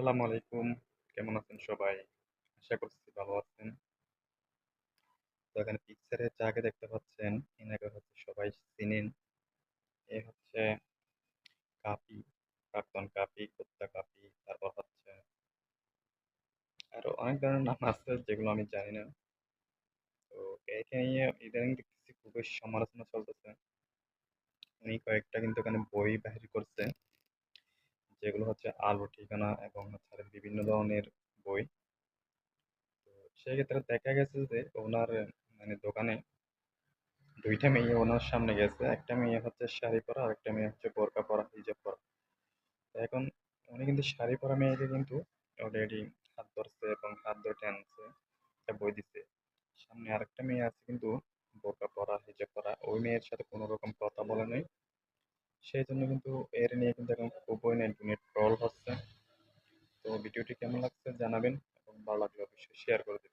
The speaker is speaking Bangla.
আসসালামু আলাইকুম। কেমন আছেন সবাই? আশা করছি ভালো আছেন। তো এখানে পিকচারে যাকে দেখতে পাচ্ছেন, এনাকে হচ্ছে সবাই চিনেন। এ হচ্ছে কাপি, প্রাক্তন কাপি, কুত্তা কাপি, তারপর হচ্ছে আরও অনেক ধরনের নাম আছে যেগুলো আমি জানি না। তো একে নিয়ে ইদানিং দেখতেছি খুবই সমালোচনা চলতেছে। উনি কয়েকটা কিন্তু এখানে বই বাহির করছে। যেগুলো হচ্ছে আলো ঠিকানা এবং হচ্ছে বিভিন্ন ধরনের বই। তো সেক্ষেত্রে দেখা গেছে যে ওনার মানে দোকানে দুইটা মেয়ে ওনার সামনে গেছে। একটা মেয়ে হচ্ছে শাড়ি পরা, আরেকটা মেয়ে হচ্ছে বোরকা পরা, হিজাব পরা। এখন উনি কিন্তু শাড়ি পরা মেয়েকে কিন্তু অলরেডি হাত ধরছে এবং হাত ধরে টানছে। একটা বই দিছে। সামনে আরেকটা মেয়ে আছে কিন্তু বোরকা পরা, হিজাব পরা। ওই মেয়ের সাথে কোনো রকম কথা বলে নাই। সেইজন্য কিন্তু এর নিয়ে কিন্তু এখন খুবই নেট ট্রল হচ্ছে। তো ভিডিওটি কেমন লাগছে জানাবেন এবং ভালো লাগলে অবশ্যই শেয়ার করে দিবেন।